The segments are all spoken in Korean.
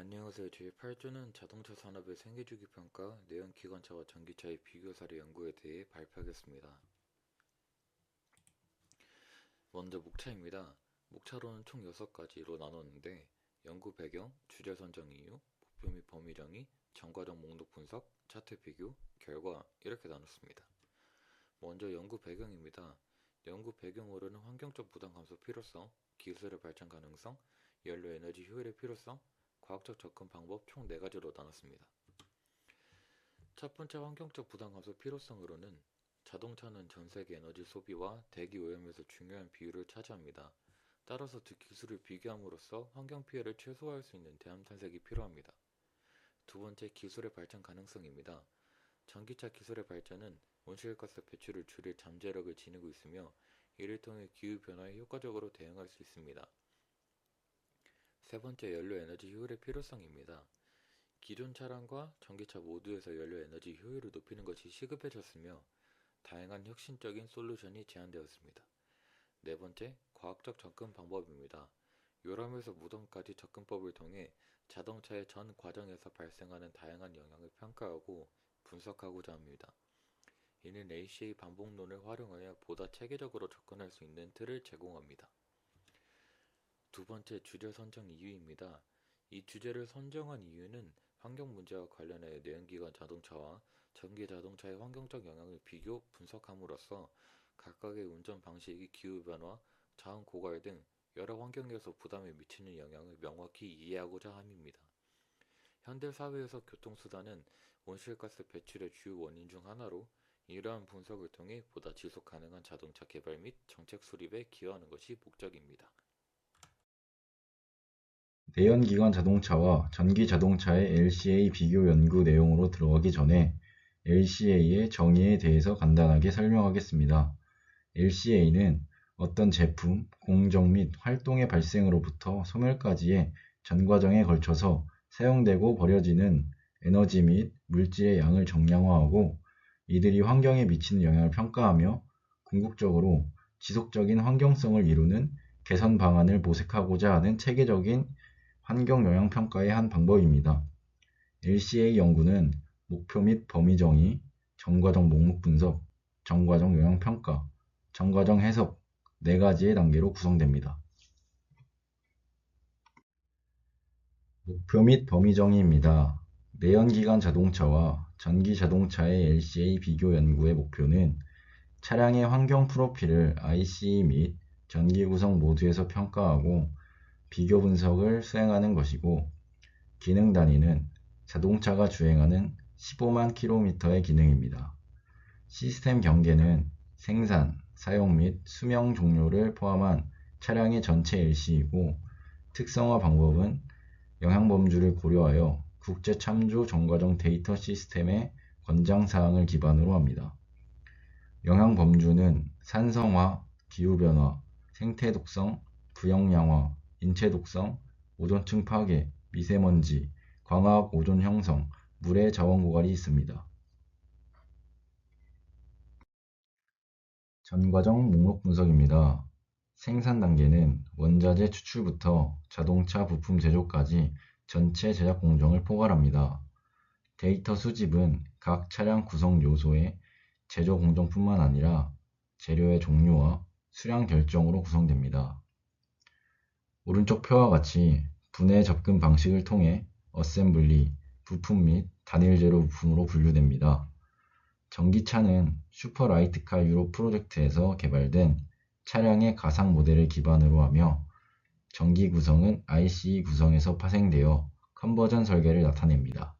안녕하세요. 제8조는 자동차 산업의 생애주기 평가, 내연기관차와 전기차의 비교 사례 연구에 대해 발표하겠습니다. 먼저 목차입니다. 목차로는 총 6가지로 나눴는데 연구 배경, 주제 선정 이유, 목표 및 범위 정의, 전과정 목록 분석, 차트 비교, 결과 이렇게 나눴습니다. 먼저 연구 배경입니다. 연구 배경으로는 환경적 부담 감소 필요성, 기술의 발전 가능성, 연료 에너지 효율의 필요성, 과학적 접근 방법 총 4가지로 나눴습니다. 첫 번째 환경적 부담 감소 필요성으로는 자동차는 전 세계 에너지 소비와 대기 오염에서 중요한 비율을 차지합니다. 따라서 두 기술을 비교함으로써 환경 피해를 최소화할 수 있는 대안 탐색이 필요합니다. 두 번째 기술의 발전 가능성입니다. 전기차 기술의 발전은 온실가스 배출을 줄일 잠재력을 지니고 있으며 이를 통해 기후 변화에 효과적으로 대응할 수 있습니다. 세 번째 연료 에너지 효율의 필요성입니다. 기존 차량과 전기차 모두에서 연료 에너지 효율을 높이는 것이 시급해졌으며 다양한 혁신적인 솔루션이 제안되었습니다. 네 번째, 과학적 접근 방법입니다. 요람에서 무덤까지 접근법을 통해 자동차의 전 과정에서 발생하는 다양한 영향을 평가하고 분석하고자 합니다. 이는 ACA 반복론을 활용하여 보다 체계적으로 접근할 수 있는 틀을 제공합니다. 두 번째 주제 선정 이유입니다. 이 주제를 선정한 이유는 환경 문제와 관련해 내연기관 자동차와 전기 자동차의 환경적 영향을 비교 분석함으로써 각각의 운전 방식이 기후 변화, 자원 고갈 등 여러 환경에서 부담에 미치는 영향을 명확히 이해하고자 함입니다. 현대 사회에서 교통수단은 온실가스 배출의 주요 원인 중 하나로 이러한 분석을 통해 보다 지속 가능한 자동차 개발 및 정책 수립에 기여하는 것이 목적입니다. 내연기관 자동차와 전기 자동차의 LCA 비교 연구 내용으로 들어가기 전에 LCA의 정의에 대해서 간단하게 설명하겠습니다. LCA는 어떤 제품, 공정 및 활동의 발생으로부터 소멸까지의 전 과정에 걸쳐서 사용되고 버려지는 에너지 및 물질의 양을 정량화하고 이들이 환경에 미치는 영향을 평가하며 궁극적으로 지속적인 환경성을 이루는 개선 방안을 모색하고자 하는 체계적인 환경 영향 평가의 한 방법입니다. LCA 연구는 목표 및 범위 정의, 전과정 목록 분석, 전과정 영향 평가, 전과정 해석 네 가지의 단계로 구성됩니다. 목표 및 범위 정의입니다. 내연기관 자동차와 전기 자동차의 LCA 비교 연구의 목표는 차량의 환경 프로필을 ICE 및 전기 구성 모두에서 평가하고 비교 분석을 수행하는 것이고 기능 단위는 자동차가 주행하는 15만 킬로미터의 기능입니다. 시스템 경계는 생산, 사용 및 수명 종료를 포함한 차량의 전체 LC이고 특성화 방법은 영향 범주를 고려하여 국제 참조 정과정 데이터 시스템의 권장 사항을 기반으로 합니다. 영향 범주는 산성화, 기후 변화, 생태 독성, 부영양화, 인체 독성, 오존층 파괴, 미세먼지, 광화학 오존 형성, 물의 자원 고갈이 있습니다. 전과정 목록 분석입니다. 생산 단계는 원자재 추출부터 자동차 부품 제조까지 전체 제작 공정을 포괄합니다. 데이터 수집은 각 차량 구성 요소의 제조 공정뿐만 아니라 재료의 종류와 수량 결정으로 구성됩니다. 오른쪽 표와 같이 분해 접근 방식을 통해 어셈블리, 부품 및 단일 재료 부품으로 분류됩니다. 전기차는 슈퍼라이트카 유럽 프로젝트에서 개발된 차량의 가상 모델을 기반으로 하며 전기 구성은 ICE 구성에서 파생되어 컨버전 설계를 나타냅니다.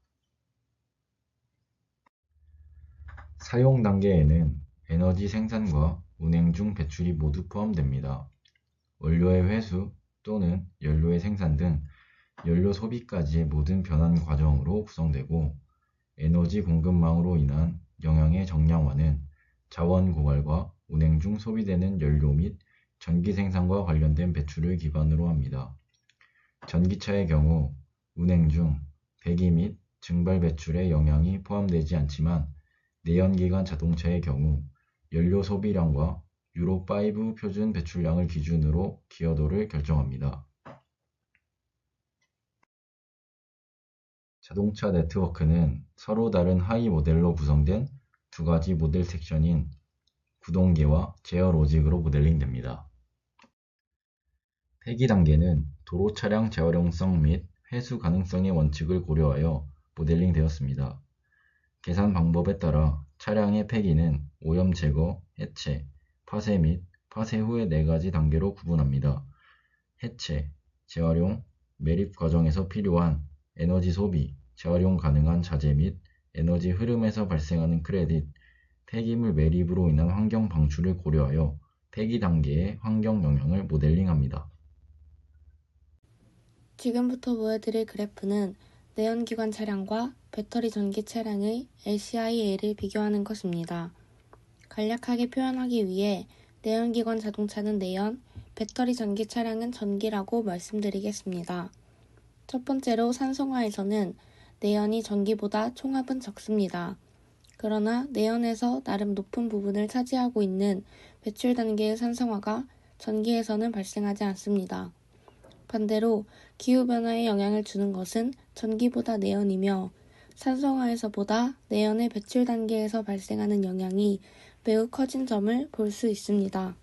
사용 단계에는 에너지 생산과 운행 중 배출이 모두 포함됩니다. 원료의 회수, 또는 연료의 생산 등 연료 소비까지의 모든 변환 과정으로 구성되고 에너지 공급망으로 인한 영향의 정량화는 자원 고갈과 운행 중 소비되는 연료 및 전기 생산과 관련된 배출을 기반으로 합니다. 전기차의 경우 운행 중 배기 및 증발 배출의 영향이 포함되지 않지만 내연기관 자동차의 경우 연료 소비량과 유로 5 표준 배출량을 기준으로 기여도를 결정합니다. 자동차 네트워크는 서로 다른 하위 모델로 구성된 두 가지 모델 섹션인 구동계와 제어 로직으로 모델링됩니다. 폐기 단계는 도로 차량 재활용성 및 회수 가능성의 원칙을 고려하여 모델링 되었습니다. 계산 방법에 따라 차량의 폐기는 오염 제거, 해체, 파쇄 및 파쇄 후의 네 가지 단계로 구분합니다. 해체, 재활용, 매립 과정에서 필요한 에너지 소비, 재활용 가능한 자재 및 에너지 흐름에서 발생하는 크레딧, 폐기물 매립으로 인한 환경 방출을 고려하여 폐기 단계의 환경 영향을 모델링합니다. 지금부터 보여드릴 그래프는 내연기관 차량과 배터리 전기 차량의 LCIA를 비교하는 것입니다. 간략하게 표현하기 위해 내연기관 자동차는 내연, 배터리 전기 차량은 전기라고 말씀드리겠습니다. 첫 번째로 산성화에서는 내연이 전기보다 총합은 적습니다. 그러나 내연에서 나름 높은 부분을 차지하고 있는 배출 단계의 산성화가 전기에서는 발생하지 않습니다. 반대로 기후변화에 영향을 주는 것은 전기보다 내연이며 산성화에서보다 내연의 배출 단계에서 발생하는 영향이 매우 커진 점을 볼 수 있습니다.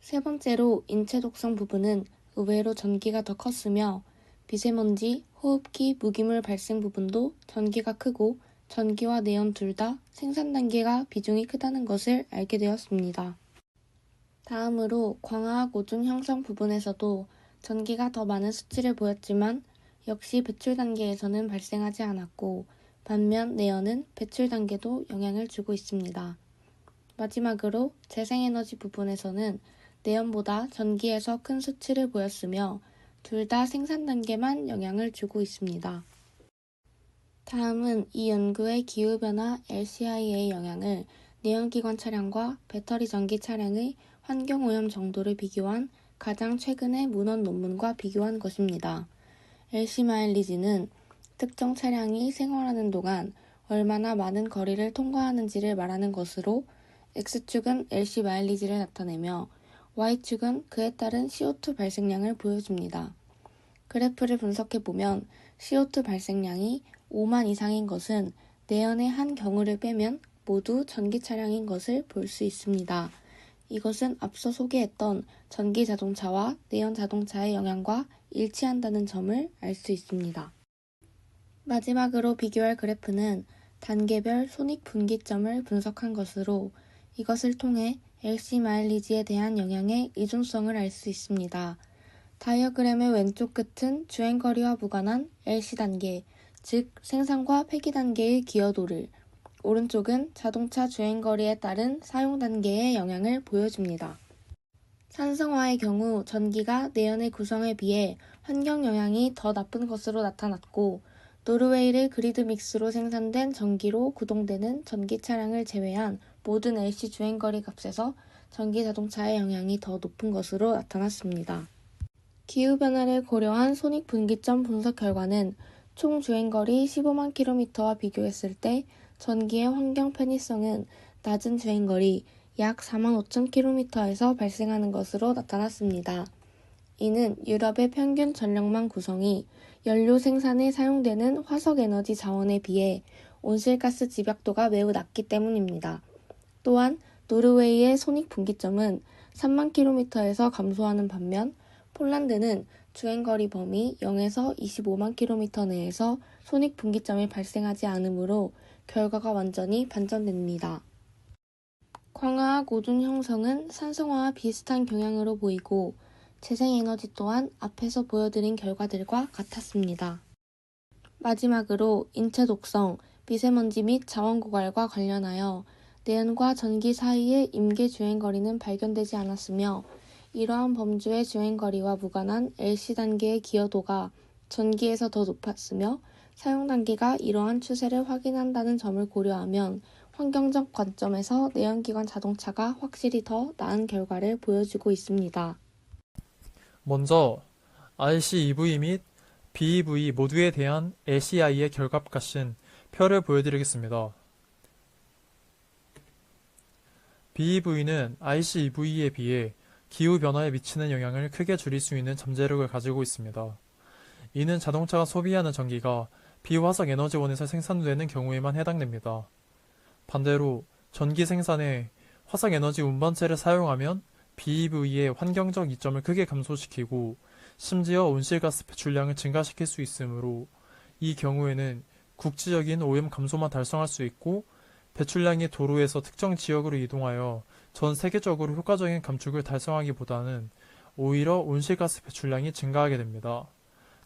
세 번째로 인체 독성 부분은 의외로 전기가 더 컸으며 미세먼지, 호흡기, 무기물 발생 부분도 전기가 크고 전기와 내연 둘 다 생산 단계가 비중이 크다는 것을 알게 되었습니다. 다음으로 광화학 오존 형성 부분에서도 전기가 더 많은 수치를 보였지만 역시 배출 단계에서는 발생하지 않았고 반면 내연은 배출 단계도 영향을 주고 있습니다. 마지막으로 재생에너지 부분에서는 내연보다 전기에서 큰 수치를 보였으며 둘 다 생산 단계만 영향을 주고 있습니다. 다음은 이 연구의 기후변화 LCI의 영향을 내연기관 차량과 배터리 전기 차량의 환경오염 정도를 비교한 가장 최근의 문헌 논문과 비교한 것입니다. LC 마일리지는 특정 차량이 생활하는 동안 얼마나 많은 거리를 통과하는지를 말하는 것으로 X축은 LC 마일리지를 나타내며 Y축은 그에 따른 CO2 발생량을 보여줍니다. 그래프를 분석해 보면 CO2 발생량이 5만 이상인 것은 내연의 한 경우를 빼면 모두 전기 차량인 것을 볼 수 있습니다. 이것은 앞서 소개했던 전기 자동차와 내연 자동차의 영향과 일치한다는 점을 알 수 있습니다. 마지막으로 비교할 그래프는 단계별 손익 분기점을 분석한 것으로 이것을 통해 LC 마일리지에 대한 영향의 이중성을 알 수 있습니다. 다이어그램의 왼쪽 끝은 주행거리와 무관한 LC 단계, 즉 생산과 폐기 단계의 기여도를, 오른쪽은 자동차 주행거리에 따른 사용 단계의 영향을 보여줍니다. 산성화의 경우 전기가 내연의 구성에 비해 환경 영향이 더 나쁜 것으로 나타났고, 노르웨이를 그리드 믹스로 생산된 전기로 구동되는 전기 차량을 제외한 모든 LC 주행거리 값에서 전기 자동차의 영향이 더 높은 것으로 나타났습니다. 기후변화를 고려한 손익 분기점 분석 결과는 총 주행거리 15만 킬로미터와 비교했을 때 전기의 환경 편의성은 낮은 주행거리 약 4만 5천 킬로미터에서 발생하는 것으로 나타났습니다. 이는 유럽의 평균 전력망 구성이 연료 생산에 사용되는 화석 에너지 자원에 비해 온실가스 집약도가 매우 낮기 때문입니다. 또한 노르웨이의 손익 분기점은 3만 킬로미터에서 감소하는 반면 폴란드는 주행거리 범위 0에서 25만 킬로미터 내에서 손익 분기점이 발생하지 않으므로 결과가 완전히 반전됩니다. 광화학 오존 형성은 산성화와 비슷한 경향으로 보이고 재생에너지 또한 앞에서 보여드린 결과들과 같았습니다. 마지막으로 인체 독성, 미세먼지 및 자원 고갈과 관련하여 내연과 전기 사이의 임계 주행거리는 발견되지 않았으며 이러한 범주의 주행거리와 무관한 LC 단계의 기여도가 전기에서 더 높았으며 사용 단계가 이러한 추세를 확인한다는 점을 고려하면 환경적 관점에서 내연기관 자동차가 확실히 더 나은 결과를 보여주고 있습니다. 먼저 RCEV 및 BEV 모두에 대한 LCI의 결과값인 표를 보여드리겠습니다. BEV는 RCEV에 비해 기후변화에 미치는 영향을 크게 줄일 수 있는 잠재력을 가지고 있습니다. 이는 자동차가 소비하는 전기가 비화석 에너지원에서 생산되는 경우에만 해당됩니다. 반대로 전기 생산에 화석 에너지 운반체를 사용하면 BEV의 환경적 이점을 크게 감소시키고 심지어 온실가스 배출량을 증가시킬 수 있으므로 이 경우에는 국지적인 오염 감소만 달성할 수 있고 배출량이 도로에서 특정 지역으로 이동하여 전 세계적으로 효과적인 감축을 달성하기보다는 오히려 온실가스 배출량이 증가하게 됩니다.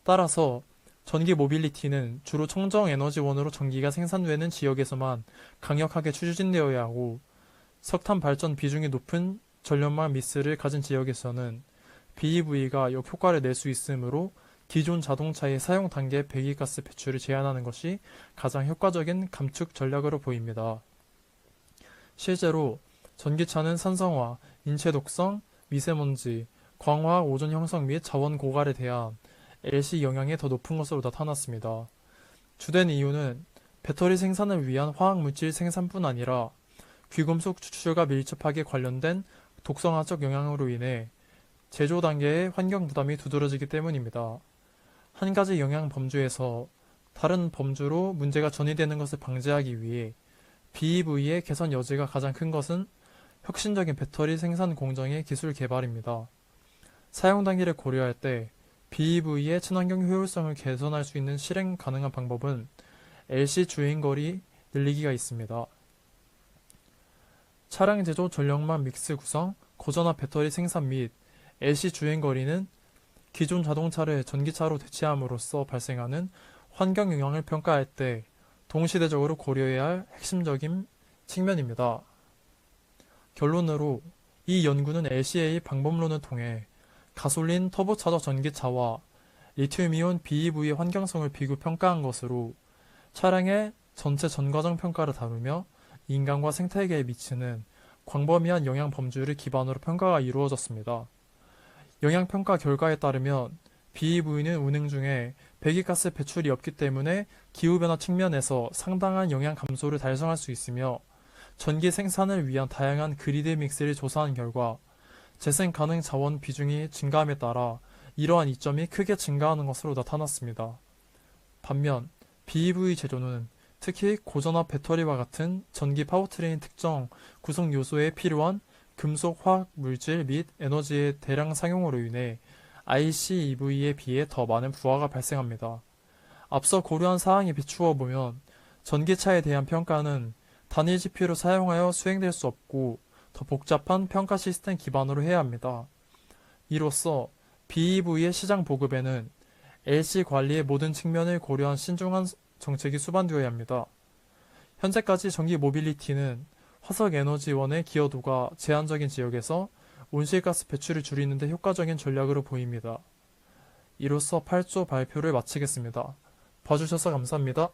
따라서 전기 모빌리티는 주로 청정 에너지원으로 전기가 생산되는 지역에서만 강력하게 추진되어야 하고 석탄 발전 비중이 높은 전력망 미스를 가진 지역에서는 BEV가 역효과를 낼 수 있으므로 기존 자동차의 사용 단계 배기가스 배출을 제한하는 것이 가장 효과적인 감축 전략으로 보입니다. 실제로 전기차는 산성화, 인체 독성, 미세먼지, 광화학 오존 형성 및 자원 고갈에 대한 LC 영향이 더 높은 것으로 나타났습니다. 주된 이유는 배터리 생산을 위한 화학물질 생산뿐 아니라 귀금속 추출과 밀접하게 관련된 독성화적 영향으로 인해 제조 단계의 환경 부담이 두드러지기 때문입니다. 한 가지 영향 범주에서 다른 범주로 문제가 전이되는 것을 방지하기 위해 BEV의 개선 여지가 가장 큰 것은 혁신적인 배터리 생산 공정의 기술 개발입니다. 사용 단계를 고려할 때 BEV의 친환경 효율성을 개선할 수 있는 실행 가능한 방법은 LC 주행거리 늘리기가 있습니다. 차량 제조 전력망 믹스 구성, 고전압 배터리 생산 및 LC 주행 거리는 기존 자동차를 전기차로 대체함으로써 발생하는 환경 영향을 평가할 때 동시대적으로 고려해야 할 핵심적인 측면입니다. 결론으로 이 연구는 LCA 방법론을 통해 가솔린 터보차저 전기차와 리튬이온 BEV의 환경성을 비교 평가한 것으로 차량의 전체 전과정 평가를 다루며 인간과 생태계에 미치는 광범위한 영향 범주를 기반으로 평가가 이루어졌습니다. 영향 평가 결과에 따르면 BEV는 운행 중에 배기가스 배출이 없기 때문에 기후변화 측면에서 상당한 영향 감소를 달성할 수 있으며 전기 생산을 위한 다양한 그리드 믹스를 조사한 결과 재생 가능 자원 비중이 증가함에 따라 이러한 이점이 크게 증가하는 것으로 나타났습니다. 반면 BEV 제조는 특히 고전압 배터리와 같은 전기 파워트레인 특정 구성 요소에 필요한 금속 화학 물질 및 에너지의 대량 상용으로 인해 ICEV에 비해 더 많은 부하가 발생합니다. 앞서 고려한 사항에 비추어 보면 전기차에 대한 평가는 단일 지표로 사용하여 수행될 수 없고 더 복잡한 평가 시스템 기반으로 해야 합니다. 이로써 BEV의 시장 보급에는 LC 관리의 모든 측면을 고려한 신중한 정책이 수반되어야 합니다. 현재까지 전기 모빌리티는 화석 에너지원의 기여도가 제한적인 지역에서 온실가스 배출을 줄이는 데 효과적인 전략으로 보입니다. 이로써 8조 발표를 마치겠습니다. 봐주셔서 감사합니다.